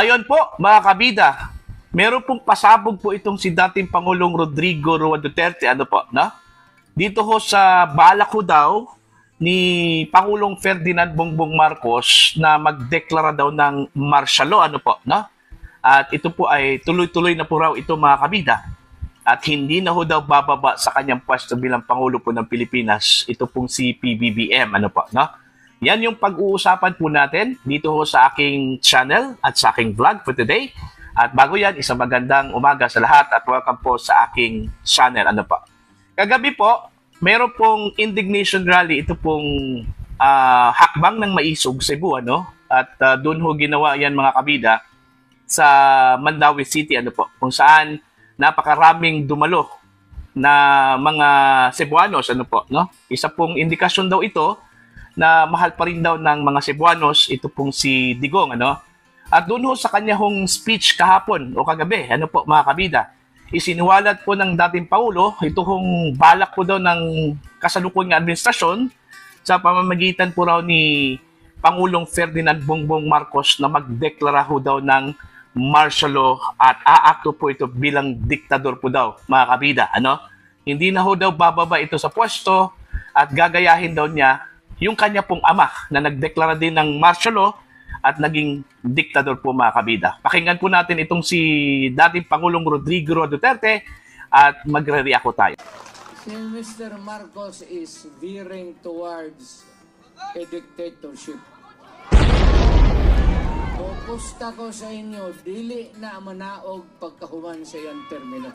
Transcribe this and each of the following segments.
Ayon po, mga kabida, meron pong pasabog po itong si dating Pangulong Rodrigo Roa Duterte, ano po, no? Dito ho sa balak ho daw ni Pangulong Ferdinand Bongbong Marcos na magdeklara daw ng martial law, ano po, no? At ito po ay tuloy-tuloy na po raw ito mga kabida. At hindi na ho daw bababa sa kanyang pwesto bilang Pangulo po ng Pilipinas. Ito pong si PBBM, ano po, no? Yan yung pag-uusapan po natin dito ho sa aking channel at sa aking vlog for today. At bago yan, isang magandang umaga sa lahat at welcome po sa aking channel. Ano po? Kagabi po, meron pong indignation rally. Ito pong ah, hakbang ng maisog Cebu. Ano? At ah, doon ho ginawa yan mga kabida sa Mandawi City. Ano po? Kung saan napakaraming dumalo na mga Cebuanos. Ano po? No? Isa pong indikasyon daw ito na mahal pa rin daw ng mga Cebuanos, ito pong si Digong, ano? At doon ho sa kanya hong speech kahapon o kagabi, ano po mga kabida, isiniwalat po ng dating Paulo, ito hong balak po daw ng kasalukuyang administrasyon sa pamamagitan po raw ni Pangulong Ferdinand Bongbong Marcos na magdeklara ho daw ng martial law at aakto po ito bilang diktador po daw, mga kabida. Ano? Hindi na ho daw bababa ito sa pwesto at gagayahin daw niya yung kanya pong ama na nagdeklara din ng martial law at naging diktador po mga kabida. Pakinggan po natin itong si dating Pangulong Rodrigo Duterte at magre-react tayo. Mr. Marcos is veering towards a dictatorship. Pupusta ko sa inyo, dili na manaog pagkahuman sa iyang termino.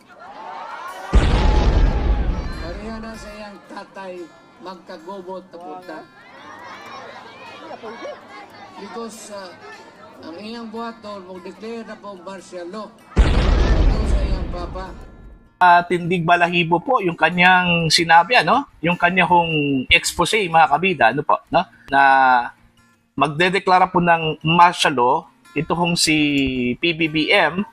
Pareha na sa iyang tatay, magkagobot na punta. Because uh, ang iyang buhaton, mag-declare na po martial law. Ito sa iyang papa. uh, tindig balahibo po yung kanyang sinabi ano yung kanyang expose mga kabida ano po no na magdedeklara po ng martial law ito hong si PBBM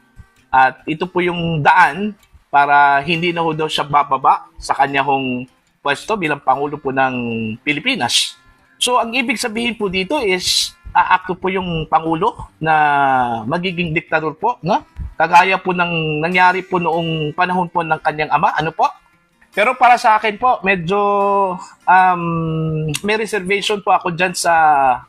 at ito po yung daan para hindi na ho daw siya bababa sa kanya hong pwesto bilang pangulo po ng Pilipinas. So ang ibig sabihin po dito is aakto po yung pangulo na magiging diktador po, no? Kagaya po ng nangyari po noong panahon po ng kanyang ama, ano po? Pero para sa akin po, medyo um, may reservation po ako dyan sa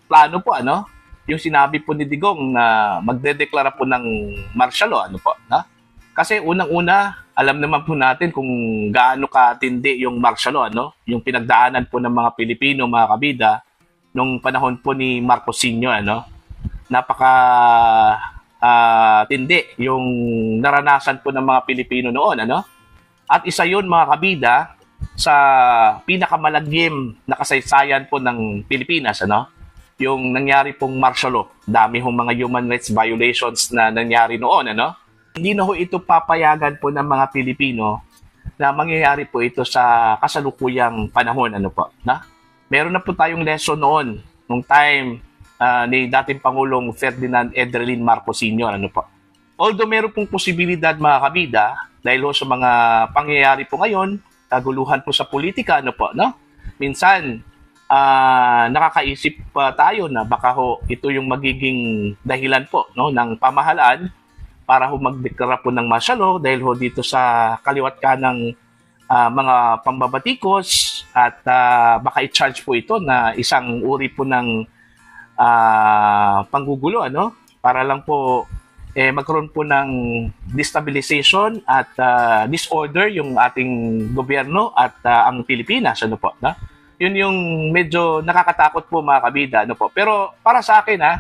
plano po, ano? Yung sinabi po ni Digong na magdedeklara po ng martial law, ano po, no? Kasi unang-una, alam naman po natin kung gaano katindi yung martial law, ano? Yung pinagdaanan po ng mga Pilipino, mga kabida, nung panahon po ni Marcos Sr., ano? Napaka ah, tindi yung naranasan po ng mga Pilipino noon, ano? At isa yun, mga kabida, sa pinakamalagim na kasaysayan po ng Pilipinas, ano? Yung nangyari pong martial law. Dami hong mga human rights violations na nangyari noon, ano? Hindi na ho ito papayagan po ng mga Pilipino na mangyayari po ito sa kasalukuyang panahon, ano po, na? Meron na po tayong lesson noon, nung time ah, ni dating Pangulong Ferdinand Edralin Marcos Sr., ano po. Although meron pong posibilidad mga kabida, dahil ho sa mga pangyayari po ngayon, kaguluhan po sa politika, ano po, no? Minsan, ah, nakakaisip pa tayo na baka ho ito yung magiging dahilan po no ng pamahalaan para ho magdeklara po ng martial law dahil ho dito sa kaliwat ka ng ah, mga pambabatikos at ah, baka i-charge po ito na isang uri po ng ah, panggugulo ano para lang po eh magkaroon po ng destabilization at ah, disorder yung ating gobyerno at ah, ang Pilipinas ano po no? yun yung medyo nakakatakot po mga kabida ano po pero para sa akin ha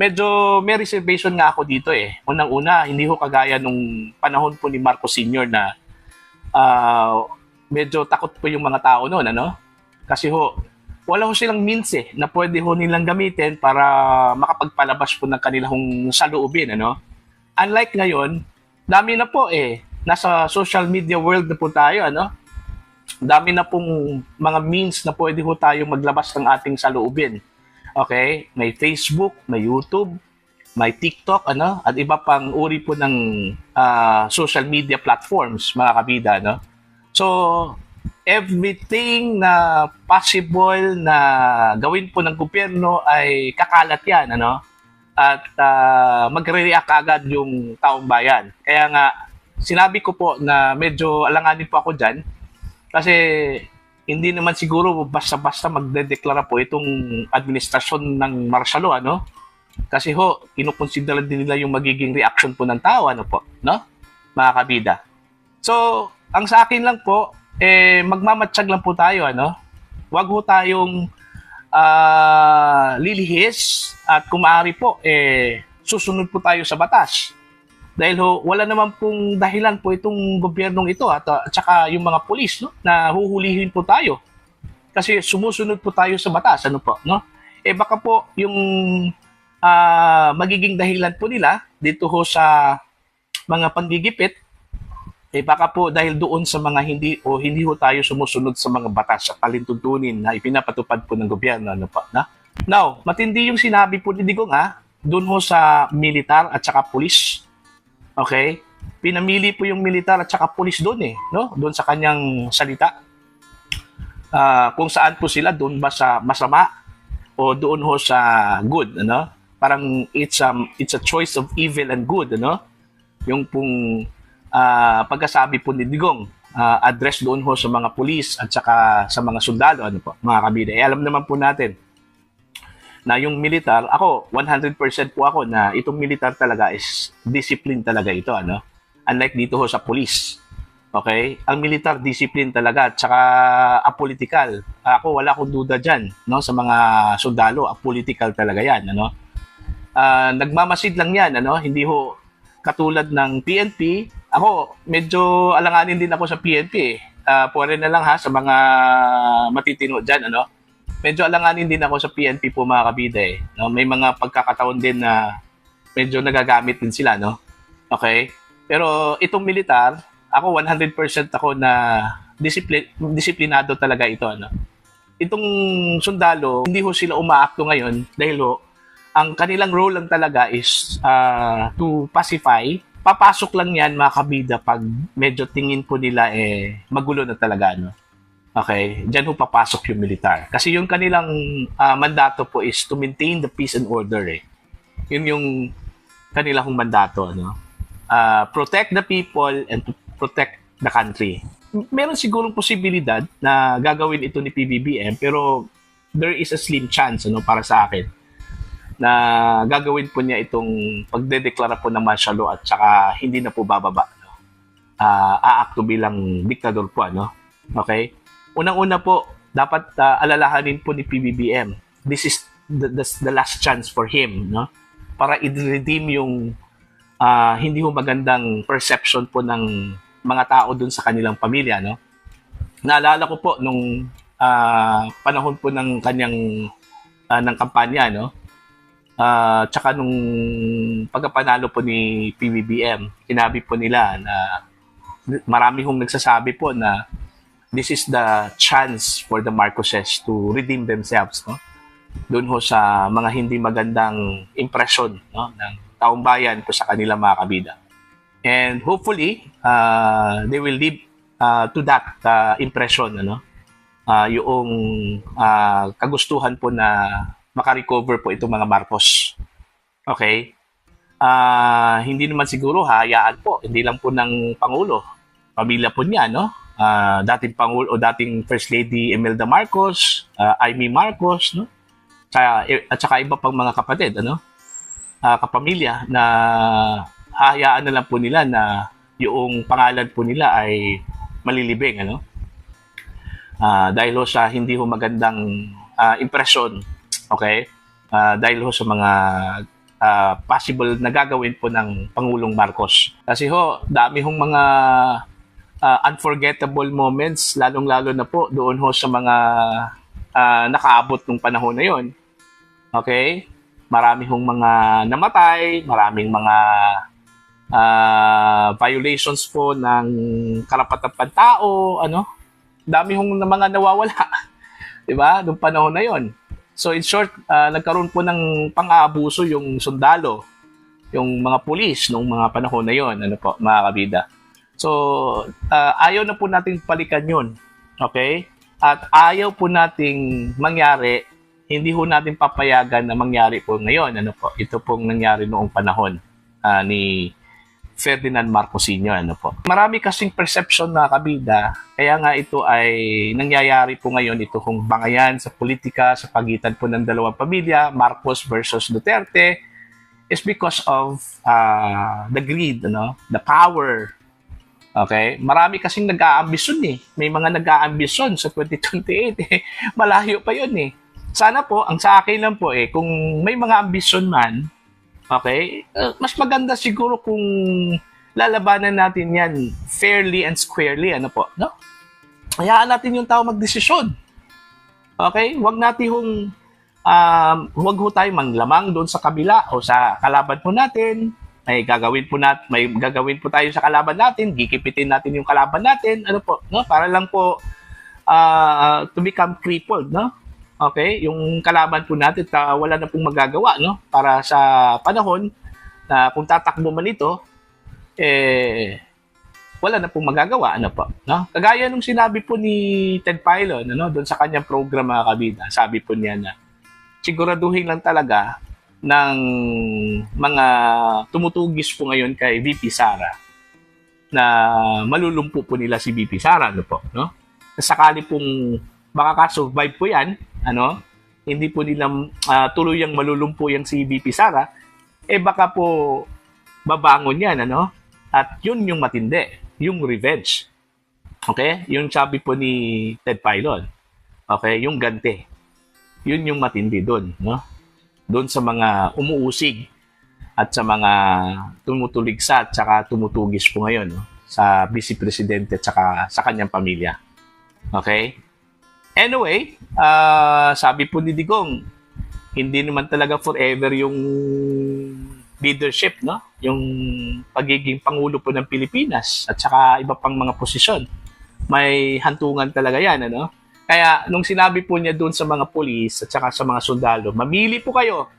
medyo may reservation nga ako dito eh. Unang-una hindi ho kagaya nung panahon po ni Marcos Sr. na ah, medyo takot po yung mga tao noon ano? Kasi ho wala ho silang means eh na pwede ho nilang gamitin para makapagpalabas po ng kanilang saloobin ano? Unlike ngayon dami na po eh. Nasa social media world na po tayo ano? Dami na pong mga means na pwede ho tayo maglabas ng ating saloobin okay? May Facebook may YouTube may TikTok ano? At iba pang uri po ng ah, social media platforms mga kabida no? So everything na possible na gawin po ng gobyerno ay kakalat yan ano? At ah, magre-react agad yung taong bayan. Kaya nga, sinabi ko po na medyo alanganin po ako dyan kasi hindi naman siguro basta-basta magdedeklara po itong administrasyon ng martial ano? Kasi ho, kinukonsidera din nila yung magiging reaction po ng tao, ano po, no? Mga kabida. So, ang sa akin lang po, eh, magmamatsyag lang po tayo, ano? Huwag ho tayong ah, lilihis at kung maaari po, eh, susunod po tayo sa batas. Dahil ho, wala naman pong dahilan po itong gobyernong ito at, uh, at saka yung mga pulis no, na huhulihin po tayo. Kasi sumusunod po tayo sa batas, ano po, no? Eh baka po yung ah, magiging dahilan po nila dito ho sa mga panggigipit eh baka po dahil doon sa mga hindi o hindi ho tayo sumusunod sa mga batas at palintuntunin na ipinapatupad po ng gobyerno ano po na now matindi yung sinabi po ni Digong ha doon ho sa militar at saka pulis okay? Pinamili po yung militar at saka pulis doon eh no? Doon sa kanyang salita. Ah, kung saan po sila doon ba sa masama o doon ho sa good ano? Parang it's a it's a choice of evil and good ano? Yung pong ah, pagkasabi po ni Digong ah, address doon ho sa mga pulis at saka sa mga sundalo ano po mga kabida. Eh, alam naman po natin na yung militar ako 100% po ako na itong militar talaga is discipline talaga ito ano unlike dito ho sa pulis Okay? Ang militar discipline talaga at saka apolitical. Ako wala akong duda diyan, no, sa mga sundalo, apolitical talaga 'yan, ano? Ah, nagmamasid lang 'yan, ano? Hindi ho katulad ng PNP. Ako medyo alanganin din ako sa PNP. Eh. Ah, pwede na lang ha sa mga matitino diyan, ano? Medyo alanganin din ako sa PNP po mga kabida eh. No? May mga pagkakataon din na medyo nagagamit din sila, no? Okay? Pero itong militar, ako 100% ako na discipline, disiplinado talaga ito. Ano? Itong sundalo, hindi ho sila umaakto ngayon dahil ho, ang kanilang role lang talaga is ah, to pacify. Papasok lang yan mga kabida pag medyo tingin po nila eh magulo na talaga. No? Okay, diyan ho papasok yung militar. Kasi yung kanilang ah, mandato po is to maintain the peace and order. Eh. Yun yung kanilang mandato. Ano? Ah, protect the people and to protect the country. Meron sigurong posibilidad na gagawin ito ni PBBM pero there is a slim chance ano para sa akin na gagawin po niya itong pagdedeklara po ng martial law at saka hindi na po bababa no? Ah, aakto bilang diktador po ano okay unang-una po dapat ah, alalahanin po ni PBBM this is the, the, the last chance for him no para i-redeem yung ah, hindi ho magandang perception po ng mga tao dun sa kanilang pamilya, no? Naalala ko po nung ah, panahon po ng kanyang ah, ng kampanya, no? Ah, tsaka nung pagkapanalo po ni PBBM, sinabi po nila na marami hong nagsasabi po na this is the chance for the Marcoses to redeem themselves, no? Doon ho sa mga hindi magandang impression, no, ng taong bayan po sa kanilang mga kabida. And hopefully, uh, they will live uh, to that uh, impression, ano? Uh, yung uh, kagustuhan po na makarecover po itong mga Marcos. Okay? Ah, hindi naman siguro hayaan po, hindi lang po ng Pangulo. Pamilya po niya, no? Ah, dating Pangulo o dating First Lady Imelda Marcos, ah, Amy Marcos, no? Tsaka, at saka iba pang mga kapatid, ano? Ah, kapamilya na hahayaan na lang po nila na yung pangalan po nila ay malilibing, ano? Ah, dahil ho sa hindi ho magandang ah, impresyon, okay? Ah, dahil ho sa mga ah, possible na gagawin po ng Pangulong Marcos. Kasi ho, dami hong mga ah, unforgettable moments, lalong-lalo na po doon ho sa mga ah, nakaabot ng panahon na yon. Okay? Marami hong mga namatay, maraming mga ah, violations po ng karapatan pantao, ano? Dami hong mga nawawala. 'Di ba? Noong panahon na 'yon. So in short, ah, nagkaroon po ng pang-aabuso yung sundalo, yung mga pulis noong mga panahon na 'yon, ano po, mga kabida. So ah, ayaw na po nating palikan 'yon. Okay? At ayaw po nating mangyari hindi ho natin papayagan na mangyari po ngayon. Ano po? Ito pong nangyari noong panahon ah, ni Ferdinand Marcos Sr. Ano po? Marami kasing perception na kabida, kaya nga ito ay nangyayari po ngayon ito kung bangayan sa politika sa pagitan po ng dalawang pamilya, Marcos versus Duterte, is because of uh, the greed, ano? the power. Okay? Marami kasing nag-aambisyon eh. May mga nag-aambisyon sa 2028 eh. Malayo pa yun eh. Sana po, ang sa akin lang po eh, kung may mga ambisyon man, okay, uh, mas maganda siguro kung lalabanan natin yan fairly and squarely, ano po, no? Hayaan natin yung tao magdesisyon. Okay? Huwag natin yung um, huwag ho tayo manglamang doon sa kabila o sa kalaban po natin. May gagawin po nat may gagawin po tayo sa kalaban natin, gikipitin natin yung kalaban natin, ano po, no? Para lang po uh, to become crippled, no? Okay? Yung kalaban po natin, ta, wala na pong magagawa, no? Para sa panahon na kung tatakbo man ito, eh, wala na pong magagawa, ano po, no? Kagaya nung sinabi po ni Ted Pilon, ano, doon sa kanyang program mga kabida, sabi po niya na, siguraduhin lang talaga ng mga tumutugis po ngayon kay VP Sara na malulumpo po nila si VP Sara, ano po, no? Sakali pong makaka-survive po yan, ano, hindi po nila uh, tuluyang malulumpo yung si VP Sara, eh baka po babangon yan, ano? At yun yung matindi, yung revenge. Okay? Yung sabi po ni Ted Pilon. Okay? Yung ganti. Yun yung matindi doon, no? Doon sa mga umuusig at sa mga tumutuligsa at saka tumutugis po ngayon, no? Sa vice presidente at saka sa kanyang pamilya. Okay? Anyway, uh, sabi po ni Digong, hindi naman talaga forever yung leadership, no? Yung pagiging pangulo po ng Pilipinas at saka iba pang mga posisyon. May hantungan talaga yan, ano? Kaya nung sinabi po niya doon sa mga pulis at saka sa mga sundalo, mamili po kayo.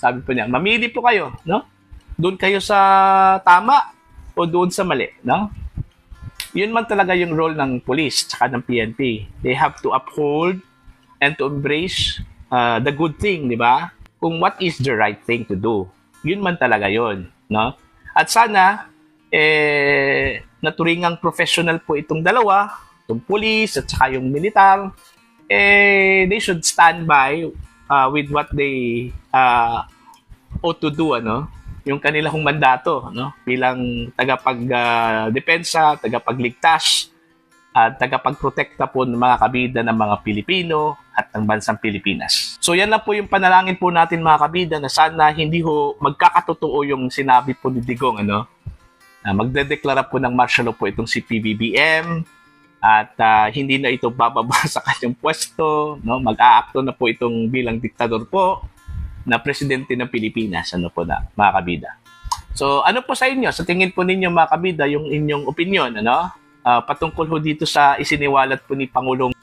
Sabi po niya, mamili po kayo, no? Doon kayo sa tama o doon sa mali, no? yun man talaga yung role ng police tsaka ng PNP. They have to uphold and to embrace uh, the good thing, di ba? Kung what is the right thing to do. Yun man talaga yun, no? At sana, eh, naturingang professional po itong dalawa, itong police at saka yung militar, eh, they should stand by uh, with what they uh, ought to do, ano? yung kanilang mandato no bilang tagapag-depensa, uh, tagapagligtas at tagapagprotekta po ng mga kabida ng mga Pilipino at ng bansang Pilipinas. So yan lang po yung panalangin po natin mga kabida na sana hindi ho magkakatotoo yung sinabi po ni Digong ano. Uh, magdedeklara po ng martial law po itong si PBBM at uh, hindi na ito bababa sa kanyang pwesto, no? Mag-aakto na po itong bilang diktador po na presidente ng Pilipinas. Ano po na, mga kabida. So, ano po sa inyo? Sa tingin po ninyo, mga kabida, yung inyong opinion, ano? Uh, patungkol ho dito sa isiniwalat po ni Pangulong